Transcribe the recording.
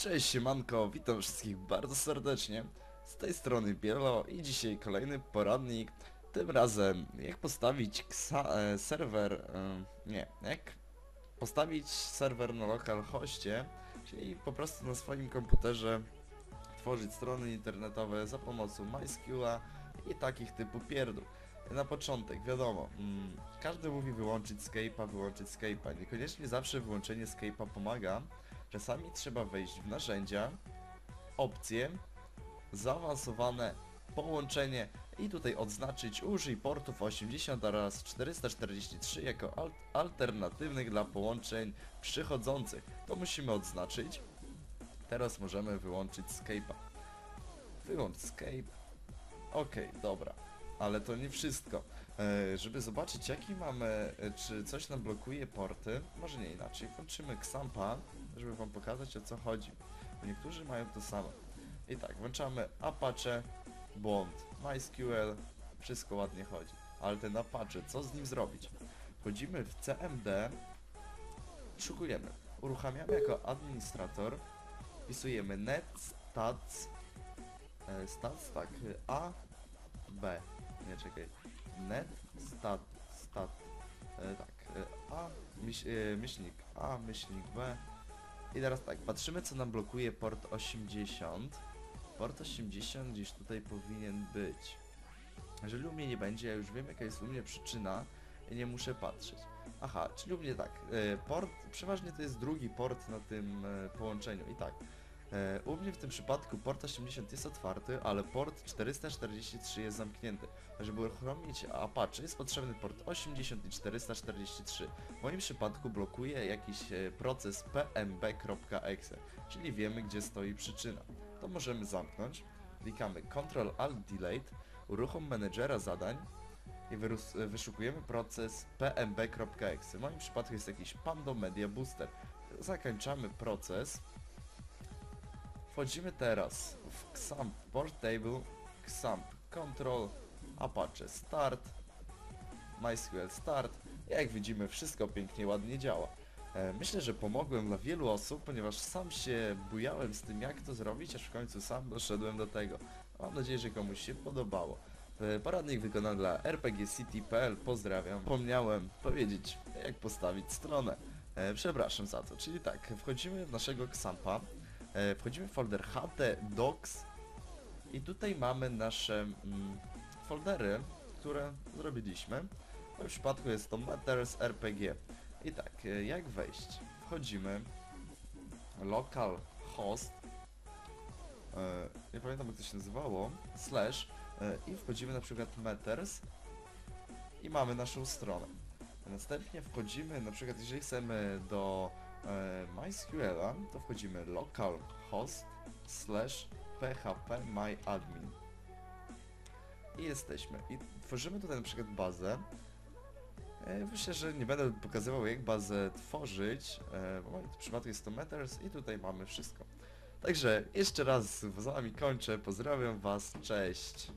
Cześć siemanko, witam wszystkich bardzo serdecznie. Z tej strony Bielo i dzisiaj kolejny poradnik. Tym razem jak postawić e, serwer, e, nie, jak postawić serwer na localhoście, czyli po prostu na swoim komputerze tworzyć strony internetowe za pomocą MySQL'a i takich typu pierdół. Na początek, wiadomo, mm, każdy mówi wyłączyć Skype'a, wyłączyć Skype'a. Niekoniecznie zawsze wyłączenie Skype'a pomaga. Czasami trzeba wejść w narzędzia, opcje, zaawansowane połączenie i tutaj odznaczyć użyj portów 80 oraz 443 jako al alternatywnych dla połączeń przychodzących. To musimy odznaczyć. Teraz możemy wyłączyć Skype'a. Wyłącz Skype. Okej, dobra. Ale to nie wszystko. E, żeby zobaczyć jaki mamy, e, czy coś nam blokuje porty, może nie inaczej, włączymy Xampa, żeby wam pokazać o co chodzi. Niektórzy mają to samo. I tak, włączamy Apache, błąd, MySQL, wszystko ładnie chodzi. Ale ten Apache, co z nim zrobić? Wchodzimy w CMD, szukujemy, uruchamiamy jako administrator, wpisujemy net stats, e, stats tak, A, B, nie czekaj, net stat, stat, e, tak, e, A, myśl, e, myślnik A, myślnik B. I teraz tak, patrzymy co nam blokuje port 80. Port 80 gdzieś tutaj powinien być. Jeżeli u mnie nie będzie, ja już wiem jaka jest u mnie przyczyna i nie muszę patrzeć. Aha, czyli u mnie tak, e, port, przeważnie to jest drugi port na tym e, połączeniu i tak. E, U mnie w tym przypadku port 80 jest otwarty, ale port 443 jest zamknięty. Żeby uruchomić Apache jest potrzebny port 80 i 443. W moim przypadku blokuje jakiś e, proces pmb.exe, czyli wiemy gdzie stoi przyczyna. To możemy zamknąć. Klikamy Ctrl Alt Delete, uruchom menedżera zadań i wyszukujemy proces pmb.exe. W moim przypadku jest jakiś Pando Media Booster. Zakończamy proces. Wchodzimy teraz w XAMPP Portable, XAMPP Control, Apache Start, MySQL Start. Jak widzimy wszystko pięknie, ładnie działa. E, Myślę, że pomogłem dla wielu osób, ponieważ sam się bujałem z tym jak to zrobić, aż w końcu sam doszedłem do tego. Mam nadzieję, że komuś się podobało. E, Poradnik wykonany dla rpgcity.pl, pozdrawiam. Pomniałem powiedzieć jak postawić stronę. E, Przepraszam za to, czyli tak, wchodzimy w naszego Xampa, E, Wchodzimy w folder HT Docs i tutaj mamy nasze mm, foldery, które zrobiliśmy. W moim przypadku jest to Matters RPG. I tak, e, jak wejść? Wchodzimy local host e, nie pamiętam jak to się nazywało slash e, i wchodzimy na przykład Matters i mamy naszą stronę. Następnie wchodzimy, na przykład jeżeli chcemy do e, MySQL-a, to wchodzimy localhost slash php myadmin i jesteśmy. I tworzymy tutaj na przykład bazę. E, Myślę, że nie będę pokazywał jak bazę tworzyć, e, bo w przypadku jest to meters i tutaj mamy wszystko. Także jeszcze raz z wami kończę, pozdrawiam was, cześć!